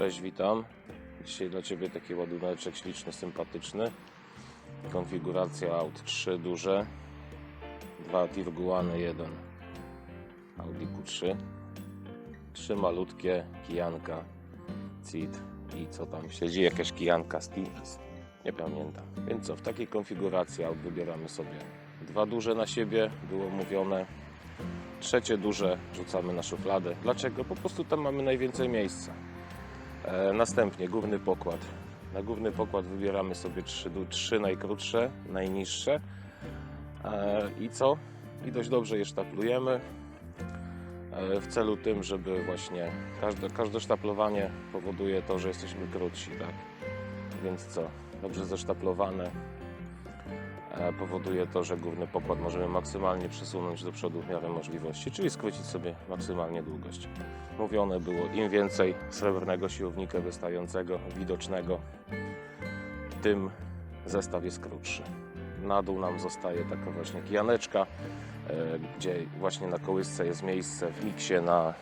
Cześć, witam. Dzisiaj dla Ciebie taki ładuneczek śliczny, sympatyczny. Konfiguracja aut 3 duże, 2 Tirguany, 1 Audi Q3, 3 malutkie Kijanka CIT i co tam siedzi, jakaś Kijanka Stevens. Nie pamiętam. Więc co, w takiej konfiguracji aut wybieramy sobie dwa duże na siebie, było mówione. Trzecie duże rzucamy na szufladę. Dlaczego? Po prostu tam mamy najwięcej miejsca. E, następnie główny pokład. Na główny pokład wybieramy sobie trzy, trzy najkrótsze, najniższe. E, I co? I dość dobrze je sztaplujemy e, w celu tym, żeby właśnie każde, każde sztaplowanie powoduje to, że jesteśmy krótsi, tak? Więc co? Dobrze zesztaplowane powoduje to, że główny pokład możemy maksymalnie przesunąć do przodu w miarę możliwości, czyli skrócić sobie maksymalnie długość. Mówione było, im więcej srebrnego siłownika wystającego, widocznego, tym zestaw jest krótszy. Na dół nam zostaje taka właśnie kijaneczka, e, gdzie właśnie na kołysce jest miejsce w miksie na,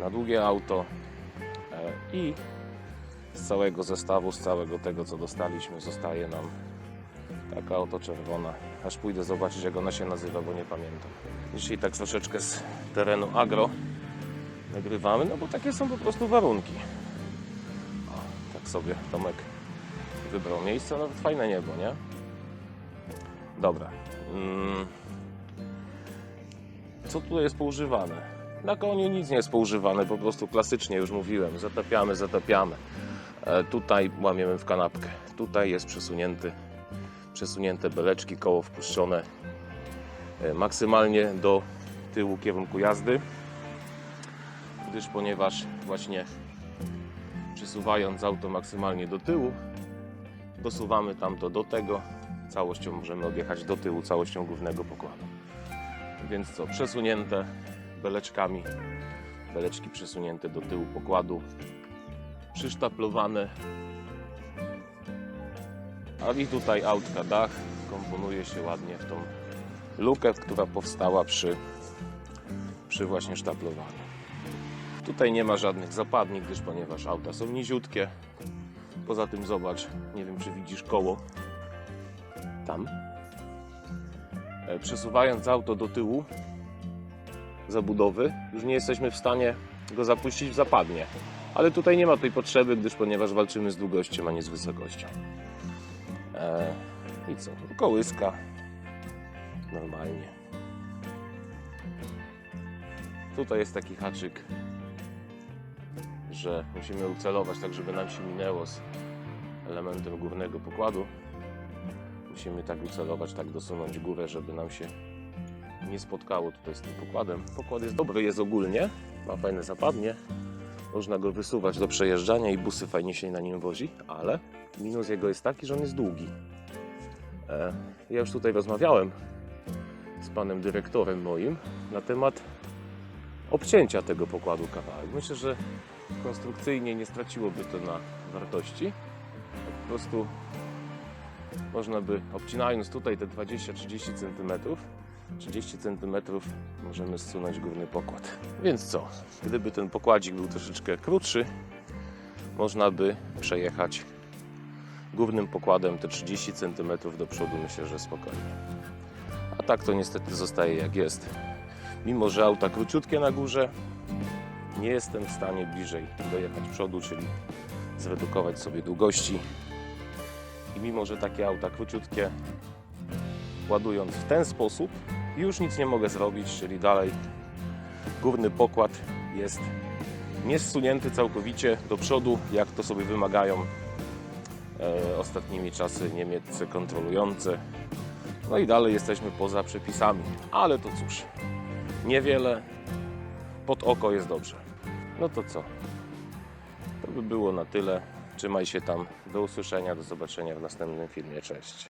na długie auto e, i z całego zestawu, z całego tego co dostaliśmy zostaje nam taka oto czerwona. Aż pójdę zobaczyć jak ona się nazywa, bo nie pamiętam. Dzisiaj tak troszeczkę z terenu agro nagrywamy, no bo takie są po prostu warunki. O, tak sobie Tomek wybrał miejsce, nawet fajne niebo, nie? Dobra. Mm. Co tutaj jest poużywane? Na koniu nic nie jest poużywane, po prostu klasycznie już mówiłem, zatapiamy, zatapiamy. E, tutaj łamiemy w kanapkę. Tutaj jest przesunięty, przesunięte beleczki, koło wpuszczone e, maksymalnie do tyłu kierunku jazdy gdyż ponieważ właśnie przesuwając auto maksymalnie do tyłu, dosuwamy tamto do tego, całością możemy objechać do tyłu, całością głównego pokładu. Więc co, przesunięte beleczkami, beleczki przesunięte do tyłu pokładu, przysztaplowane. A i tutaj autka dach komponuje się ładnie w tą lukę, która powstała przy, przy właśnie sztaplowaniu. Tutaj nie ma żadnych zapadni, gdyż ponieważ auta są niziutkie. Poza tym zobacz, nie wiem czy widzisz koło. Tam. E, Przesuwając auto do tyłu zabudowy, już nie jesteśmy w stanie go zapuścić w zapadnie. Ale tutaj nie ma tej potrzeby, gdyż ponieważ walczymy z długością, a nie z wysokością. E, I co? Kołyska. Normalnie. Tutaj jest taki haczyk że musimy ucelować tak, żeby nam się minęło z elementem górnego pokładu. Musimy tak ucelować, tak dosunąć górę, żeby nam się nie spotkało tutaj z tym pokładem. Pokład jest dobry, jest ogólnie, ma fajne zapadnie. Można go wysuwać do przejeżdżania i busy fajnie się na nim wozi, ale minus jego jest taki, że on jest długi. E, ja już tutaj rozmawiałem z panem dyrektorem moim na temat obcięcia tego pokładu kawałek. Myślę, że konstrukcyjnie nie straciłoby to na wartości. Po prostu można by, obcinając tutaj te 20-30 cm, 30 cm możemy zsunąć główny pokład. Więc co? Gdyby ten pokładzik był troszeczkę krótszy, można by przejechać głównym pokładem te 30 cm do przodu, myślę, że spokojnie. A tak to niestety zostaje jak jest. Mimo, że auta króciutkie na górze, nie jestem w stanie bliżej dojechać przodu, czyli zredukować sobie długości. I mimo, że takie auta króciutkie, ładując w ten sposób, już nic nie mogę zrobić, czyli dalej główny pokład jest nie zsunięty całkowicie do przodu, jak to sobie wymagają e, ostatnimi czasy niemieccy kontrolujące. No i dalej jesteśmy poza przepisami, ale to cóż, niewiele, pod oko jest dobrze. No to co? To by było na tyle. Trzymaj się tam. Do usłyszenia, do zobaczenia w następnym filmie. Cześć.